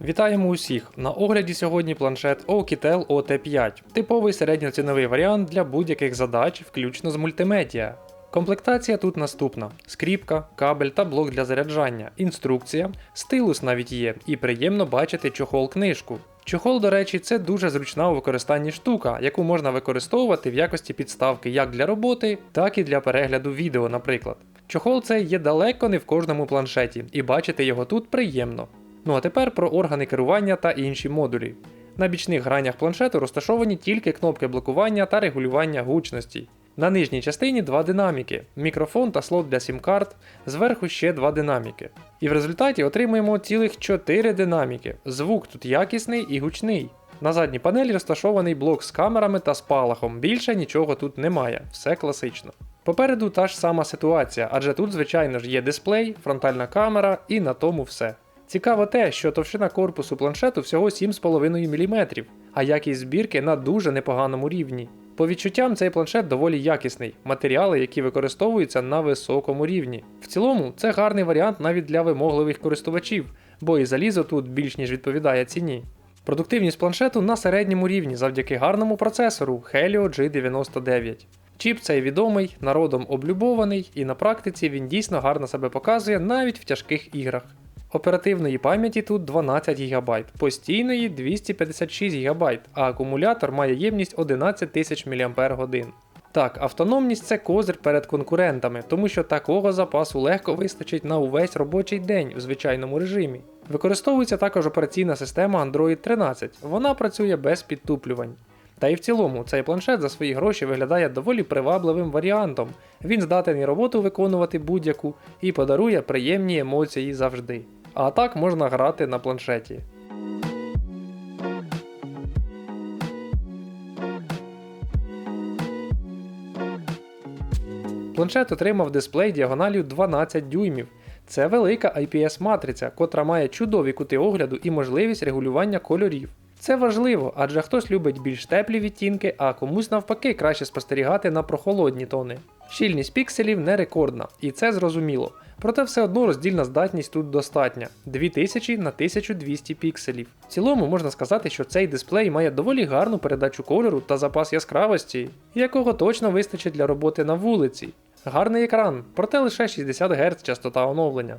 Вітаємо усіх! На огляді сьогодні планшет Oukitel OT5, типовий середньоціновий варіант для будь-яких задач, включно з мультимедіа. Комплектація тут наступна: скріпка, кабель та блок для заряджання, інструкція, стилус навіть є, і приємно бачити чохол книжку. Чохол, до речі, це дуже зручна у використанні штука, яку можна використовувати в якості підставки як для роботи, так і для перегляду відео, наприклад. Чохол цей є далеко не в кожному планшеті, і бачити його тут приємно. Ну а тепер про органи керування та інші модулі. На бічних гранях планшету розташовані тільки кнопки блокування та регулювання гучності. На нижній частині два динаміки, мікрофон та слот для сім-карт, зверху ще два динаміки. І в результаті отримуємо цілих 4 динаміки. Звук тут якісний і гучний. На задній панелі розташований блок з камерами та спалахом. Більше нічого тут немає, все класично. Попереду та ж сама ситуація, адже тут, звичайно ж, є дисплей, фронтальна камера і на тому все. Цікаво те, що товщина корпусу планшету всього 7,5 мм, а якість збірки на дуже непоганому рівні. По відчуттям цей планшет доволі якісний, матеріали, які використовуються на високому рівні. В цілому, це гарний варіант навіть для вимогливих користувачів, бо і залізо тут більш ніж відповідає ціні. Продуктивність планшету на середньому рівні завдяки гарному процесору Helio G99. Чіп цей відомий, народом облюбований, і на практиці він дійсно гарно себе показує навіть в тяжких іграх. Оперативної пам'яті тут 12 ГБ, постійної 256 ГБ, а акумулятор має ємність 11 тисяч мАч. Так, автономність це козир перед конкурентами, тому що такого запасу легко вистачить на увесь робочий день в звичайному режимі. Використовується також операційна система Android 13, вона працює без підтуплювань. Та й в цілому цей планшет за свої гроші виглядає доволі привабливим варіантом. Він здатен і роботу виконувати будь-яку і подарує приємні емоції завжди. А так можна грати на планшеті. Планшет отримав дисплей діагоналію 12 дюймів. Це велика IPS-матриця, котра має чудові кути огляду і можливість регулювання кольорів. Це важливо, адже хтось любить більш теплі відтінки, а комусь навпаки краще спостерігати на прохолодні тони. Щільність пікселів не рекордна, і це зрозуміло. Проте все одно роздільна здатність тут достатня 2000 на 1200 пікселів. В цілому можна сказати, що цей дисплей має доволі гарну передачу кольору та запас яскравості, якого точно вистачить для роботи на вулиці. Гарний екран, проте лише 60 Гц частота оновлення.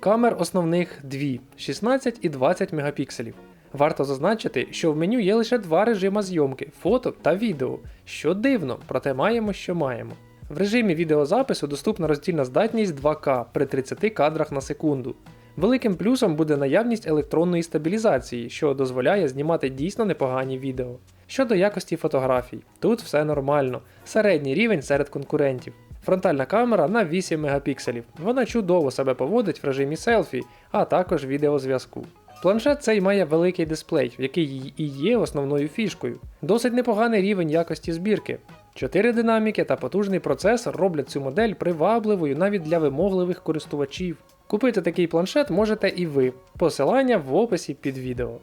Камер основних дві 16 і 20 мегапікселів. Варто зазначити, що в меню є лише два режима зйомки фото та відео, що дивно, проте маємо, що маємо. В режимі відеозапису доступна роздільна здатність 2К при 30 кадрах на секунду. Великим плюсом буде наявність електронної стабілізації, що дозволяє знімати дійсно непогані відео. Щодо якості фотографій, тут все нормально, середній рівень серед конкурентів. Фронтальна камера на 8 мегапікселів. Вона чудово себе поводить в режимі селфі, а також відеозв'язку. Планшет цей має великий дисплей, який і є основною фішкою. Досить непоганий рівень якості збірки. Чотири динаміки та потужний процесор роблять цю модель привабливою навіть для вимогливих користувачів. Купити такий планшет можете і ви. Посилання в описі під відео.